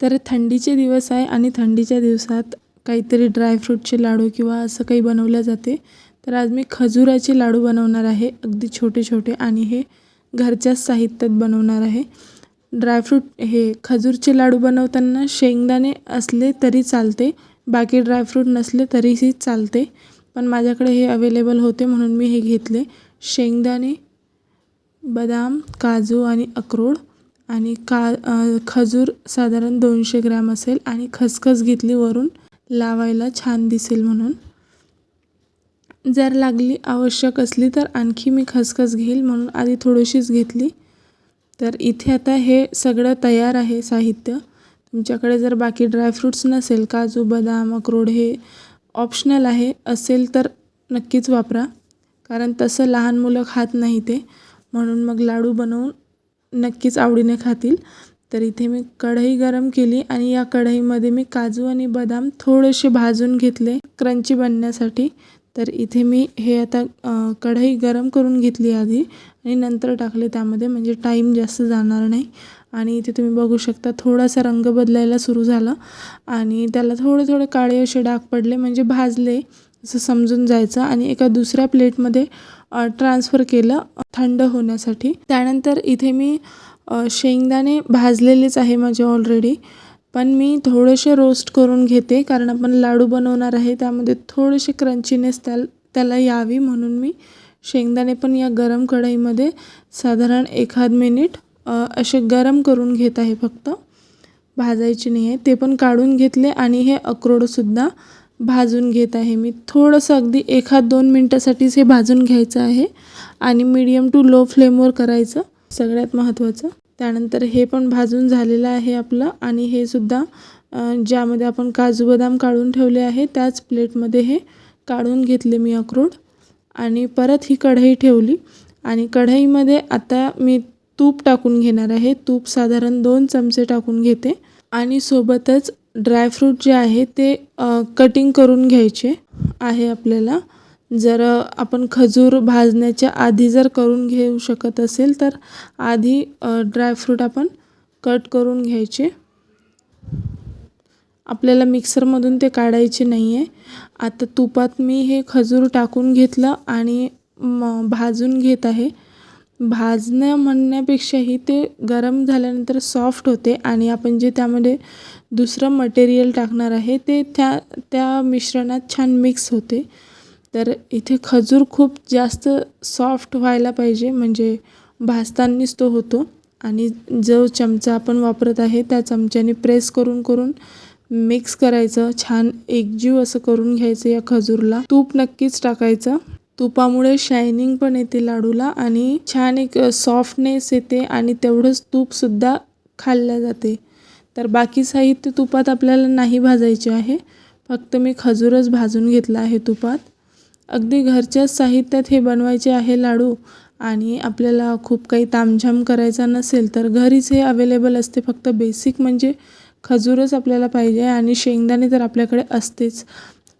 तर थंडीचे दिवस आहे आणि थंडीच्या दिवसात काहीतरी ड्रायफ्रूटचे लाडू किंवा असं काही बनवले जाते. तर आज मी खजुराचे लाडू बनवणार आहे अगदी छोटे छोटे आणि हे घरच्याच साहित्यात बनवणार आहे. ड्रायफ्रूट हे खजूरचे लाडू बनवताना शेंगदाणे असले तरी चालते बाकी ड्रायफ्रूट नसले तरीही चालते. पण माझ्याकडे हे अवेलेबल होते म्हणून मी हे घेतले. शेंगदाणे बदाम काजू आणि अक्रोड आणि का खजूर साधारण दोनशे ग्रॅम असेल आणि खसखस घेतली वरून लावायला छान दिसेल म्हणून. जर लागली आवश्यक असली तर आणखी मी खसखस घेईल म्हणून आधी थोडीशीच घेतली. तर इथे आता हे सगळं तयार आहे साहित्य. तुमच्याकडे जर बाकी ड्रायफ्रूट्स नसेल काजू बदाम अक्रोड हे ऑप्शनल आहे असेल तर नक्कीच वापरा. कारण तसं लहान मुलं खात नाही ते. म्हणून मग लाडू बनवून नक्कीच आवडीने खातील. तर इथे मी कढई गरम केली आणि या कढईमध्ये मी काजू आणि बदाम थोडेसे भाजून घेतले क्रंची बनण्यासाठी. तर इथे मी हे आता कढई गरम करून घेतली आधी आणि नंतर टाकले त्यामध्ये म्हणजे टाईम जास्त जाणार नाही. आणि इथे तुम्ही बघू शकता थोडासा रंग बदलायला सुरू झाला आणि त्याला थोडे थोडे काळे असे डाग पडले म्हणजे भाजले. असं समजून जायचं आणि एका दुसऱ्या प्लेटमध्ये ट्रान्सफर केलं थंड होण्यासाठी. त्यानंतर इथे मी शेंगदाणे भाजलेलेच आहे माझे ऑलरेडी पण मी थोडेसे रोस्ट करून घेते कारण आपण लाडू बनवणार आहे त्यामध्ये थोडेसे क्रंचीनेस त्या त्याला यावी म्हणून मी शेंगदाणे पण या गरम कढईमध्ये साधारण एखाद मिनिट असे गरम करून घेत आहे फक्त. भाजायचे नाही आहे ते पण काढून घेतले आणि हे अक्रोडसुद्धा भाजून घेत आहे मी. थोडंसं अगदी एखाद दोन मिनटासाठीच हे भाजून घ्यायचं आहे आणि मीडियम टू लो फ्लेमवर करायचं सगळ्यात महत्त्वाचं त्यानंतर हे पण भाजून झालेलं आहे आपलं आणि हे सुद्धा ज्यामध्ये आपण काजू बदाम काढून ठेवले आहे त्याच प्लेटमध्ये हे काढून घेतले मी अक्रोड. आणि परत ही कढई ठेवली. आणि कढईमध्ये आता मी तूप टाकून घेणार आहे. तूप साधारण दोन चमचे टाकून घेते. आणि सोबतच ड्रायफ्रूट जे आहे ते कटिंग करून घ्यायचे आहे आपल्याला. जर आपण खजूर भाजण्याच्या आधी जर करून घेऊ शकत असेल तर आधी ड्रायफ्रूट आपण कट करून घ्यायचे. आपल्याला मिक्सरमधून ते काढायचे नाही आहे आता तुपात मी हे खजूर टाकून घेतलं आणि म भाजून घेत आहे. भाजणं म्हणण्यापेक्षाही ते गरम झाल्यानंतर सॉफ्ट होते आणि आपण जे त्यामध्ये दुसरं मटेरियल टाकणार आहे ते त्या त्या मिश्रणात छान मिक्स होते. तर इथे खजूर खूप जास्त सॉफ्ट व्हायला पाहिजे म्हणजे भाजतानाच तो होतो. आणि जो चमचा आपण वापरत आहे त्या चमच्याने प्रेस करून करून मिक्स करायचं. छान एकजीव असं करून घ्यायचं या खजूरला. तूप नक्कीच टाकायचं. तुपामुळे शायनिंग पण येते लाडूला आणि छान एक सॉफ्टनेस येते आणि तेवढंच तूपसुद्धा खाल्ल्या जाते. तर बाकी साहित्य तुपात आपल्याला नाही भाजायचे आहे. फक्त मी खजूरच भाजून घेतला आहे तुपात. अगदी घरच्याच साहित्यात हे बनवायचे आहे लाडू आणि आपल्याला खूप काही तामझाम करायचा नसेल तर घरीच हे अवेलेबल असते. फक्त बेसिक म्हणजे खजूरच आपल्याला पाहिजे आणि शेंगदाणे तर आपल्याकडे असतेच.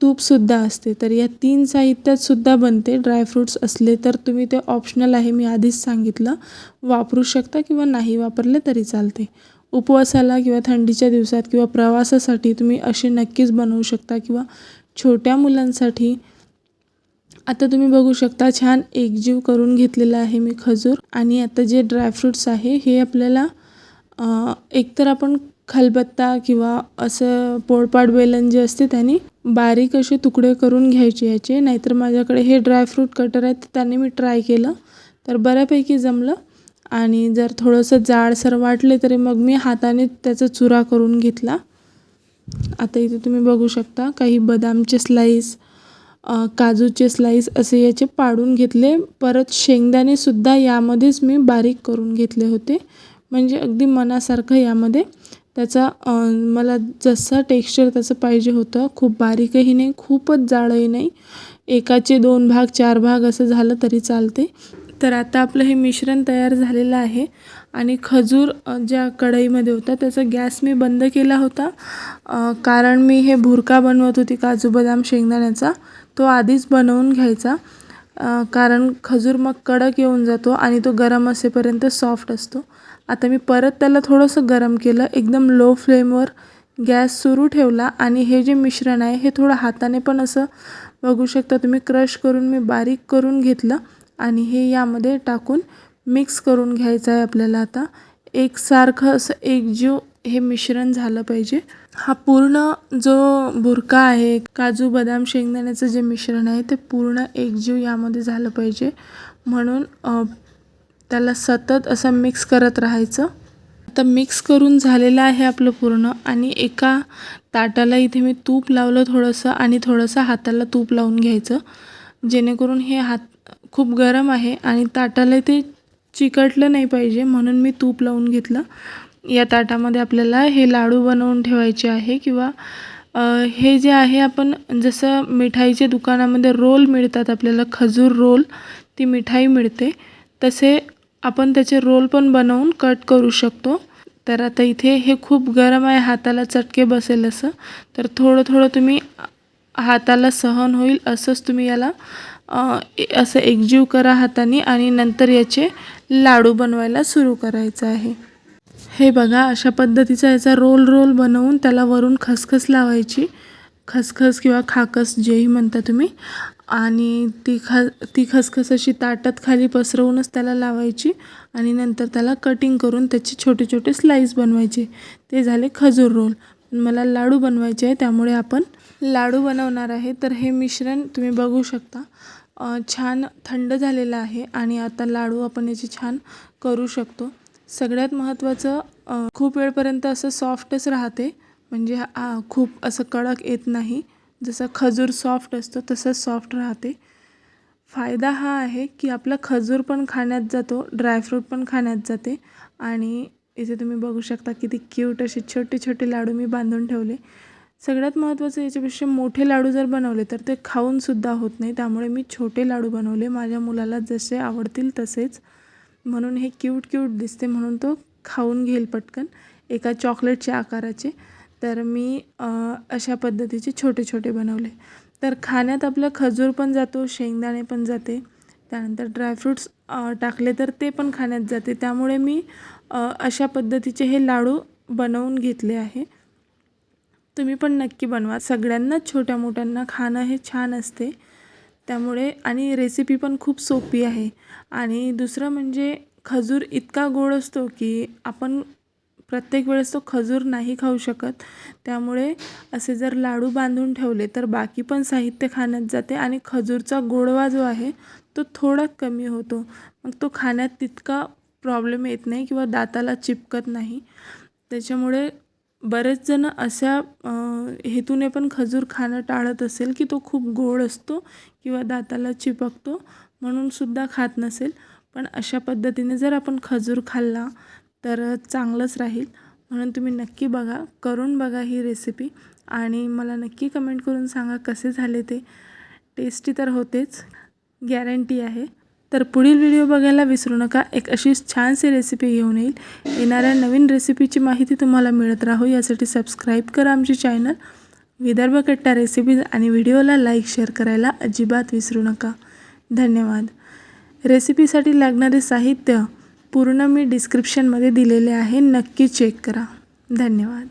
तूपसुद्धा असते. तर या तीन साहित्यातसुद्धा बनते. ड्रायफ्रूट्स असले तर तुम्ही ते ऑप्शनल आहे मी आधीच सांगितलं. वापरू शकता किंवा नाही वापरले तरी चालते. उपवासाला किंवा थंडीच्या दिवसात किंवा प्रवासासाठी तुम्ही असे नक्कीच बनवू शकता किंवा छोट्या मुलांसाठी. आता तुम्ही बघू शकता छान एकजीव करून घेतलेला आहे मी खजूर. आणि आता जे ड्रायफ्रूट्स आहे हे आपल्याला एकतर आपण खलबत्ता किंवा असं पोळपाट बेलन जे असते त्याने बारीक असे तुकडे करून घ्यायचे याचे. नाहीतर माझ्याकडे हे ड्रायफ्रूट कटर आहे तर त्याने मी ट्राय केलं. तर बऱ्यापैकी जमलं. आणि जर थोडंसं जाडसर वाटले तरी मग मी हाताने त्याचा चुरा करून घेतला. आता इथे तुम्ही बघू शकता काही बदामचे स्लाईस काजूचे स्लाईस असे याचे पाडून घेतले. परत शेंगदाणेसुद्धा यामध्येच मी बारीक करून घेतले होते. म्हणजे अगदी मनासारखं यामध्ये. त्याचा मला जसं टेक्स्चर त्याचं पाहिजे होतं खूप बारीकही नाही खूपच जाडही नाही. एकाचे दोन भाग चार भाग असं झालं तरी चालते. तर आता आपलं हे मिश्रण तयार झालेलं आहे. आणि खजूर ज्या कढईमध्ये होता त्याचा गॅस मी बंद केला होता. कारण मी हे भुरका बनवत होती काजू बदाम शेंगदाण्याचा. तो आधीच बनवून घ्यायचा. कारण खजूर मग कडक येऊन जातो आणि तो गरम असेपर्यंत सॉफ्ट असतो. आता मी परत त्याला थोडंसं गरम केलं एकदम लो फ्लेमवर गॅस सुरू ठेवला आणि हे जे मिश्रण आहे हे थोडं हाताने पण असं बघू शकता तुम्ही क्रश करून मी बारीक करून घेतलं आणि हे यामध्ये टाकून मिक्स करून घ्यायचं आहे आपल्याला आता. एकसारखं असं एकजीव हे मिश्रण झालं पाहिजे. हा पूर्ण जो बुरका आहे काजू बदाम शेंगदाण्याचं जे मिश्रण आहे ते पूर्ण एकजीव यामध्ये झालं पाहिजे. म्हणून त्याला सतत असं मिक्स करत राहायचं. आता मिक्स करून झालेलं आहे आपलं पूर्ण आणि एका ताटाला इथे मी तूप लावलं थोडंसं आणि थोडंसं हाताला तूप लावून घ्यायचं. जेणेकरून हे हात खूप गरम आहे आणि ताटाला ते चिकटलं नाही पाहिजे म्हणून मी तूप लावून घेतलं. या ताटामध्ये आपल्याला हे लाडू बनवून ठेवायचे आहे किंवा हे जे आहे आपण जसं मिठाईच्या दुकानामध्ये रोल मिळतात आपल्याला खजूर रोल ती मिठाई मिळते. तसे आपण त्याचे रोल पण बनवून कट करू शकतो. तर आता इथे हे खूप गरम आहे हाताला चटके बसेल असं. तर थोडं थोडं तुम्ही हाताला सहन होईल असंच तुम्ही याला असं एकजीव करा हाताने आणि नंतर याचे लाडू बनवायला सुरू करायचं आहे. हे बघा अशा पद्धतीचा याचा रोल रोल बनवून त्याला वरून खसखस लावायची. खसखस किंवा खाकस जेही म्हणता तुम्ही. आणि ती ख ती खसखस अशी ताटात खाली पसरवूनच त्याला लावायची. आणि नंतर त्याला कटिंग करून त्याचे छोटे छोटे स्लाईस बनवायचे. ते झाले खजूर रोल. मला लाडू बनवायचे आहे त्यामुळे आपण लाडू बनवणार आहे. तर हे मिश्रण तुम्ही बघू शकता. छान थंड झालेलं आहे आणि आता लाडू आपण याचे छान करू शकतो. सगळ्यात महत्त्वाचं खूप वेळपर्यंत असं सॉफ्टच राहते. म्हणजे आ खूप असं कडक येत नाही. जसं खजूर सॉफ्ट असतो तसंच सॉफ्ट राहते. फायदा हा आहे की आपला खजूर पण खाण्यात जातो ड्रायफ्रूट पण खाण्यात जाते. आणि इथे तुम्ही बघू शकता किती क्यूट असे छोटे छोटे लाडू मी बांधून ठेवले. सगळ्यात महत्त्वाचं याच्यापेक्षा मोठे लाडू जर बनवले तर ते खाऊनसुद्धा होत नाही. त्यामुळे मी छोटे लाडू बनवले. माझ्या मुलाला जसे आवडतील तसेच. म्हणून हे क्यूट क्यूट दिसते म्हणून तो खाऊन घेईल पटकन. एका चॉकलेटच्या आकाराचे. तर मी अशा पद्धतीचे छोटे छोटे बनवले. तर खाण्यात आपलं खजूर पण जातो शेंगदाणे पण जाते. त्यानंतर ड्रायफ्रूट्स टाकले तर ते पण खाण्यात जाते. त्यामुळे मी अशा पद्धतीचे हे लाडू बनवून घेतले आहे. तुम्ही पण नक्की बनवा. सगळ्यांनाच छोट्या मोठ्यांना खाणं हे छान असते. त्यामुळे आणि रेसिपी पण खूप सोपी आहे. आणि दुसरं म्हणजे खजूर इतका गोड असतो की आपण प्रत्येक वेळेस तो खजूर नाही खाऊ शकत. त्यामुळे असे जर लाडू बांधून ठेवले तर बाकी पण साहित्य खाण्यात जाते आणि खजूरचा गोडवा जो आहे तो थोडा कमी होतो. मग तो खाण्यात तितका प्रॉब्लेम येत नाही किंवा दाताला चिपकत नाही. त्याच्यामुळे बरेच जण अशा हेतूने पण खजूर खाणं टाळत असेल की तो खूप गोड असतो किंवा दाताला चिपकतो म्हणून सुद्धा खात नसेल. पण अशा पद्धतीने जर आपण खजूर खाल्ला तर चांगलंच राहील. म्हणून तुम्ही नक्की बघा करून बघा ही रेसिपी आणि मला नक्की कमेंट करून सांगा कसे झाले ते. टेस्टी तर होतेच गॅरंटी आहे. तर पुढील व्हिडिओ बघायला विसरू नका. एक अशीच छानशी रेसिपी घेऊन येईल. येणाऱ्या नवीन रेसिपीची माहिती तुम्हाला मिळत राहो. यासाठी सबस्क्राईब करा आमचे चॅनल विदर्भ कट्टा रेसिपीज आणि व्हिडिओला लाईक शेअर करायला अजिबात विसरू नका. धन्यवाद. रेसिपीसाठी लागणारे साहित्य पूर्ण मी डिस्क्रिप्शनमध्ये दिलेले आहे. नक्की चेक करा. धन्यवाद.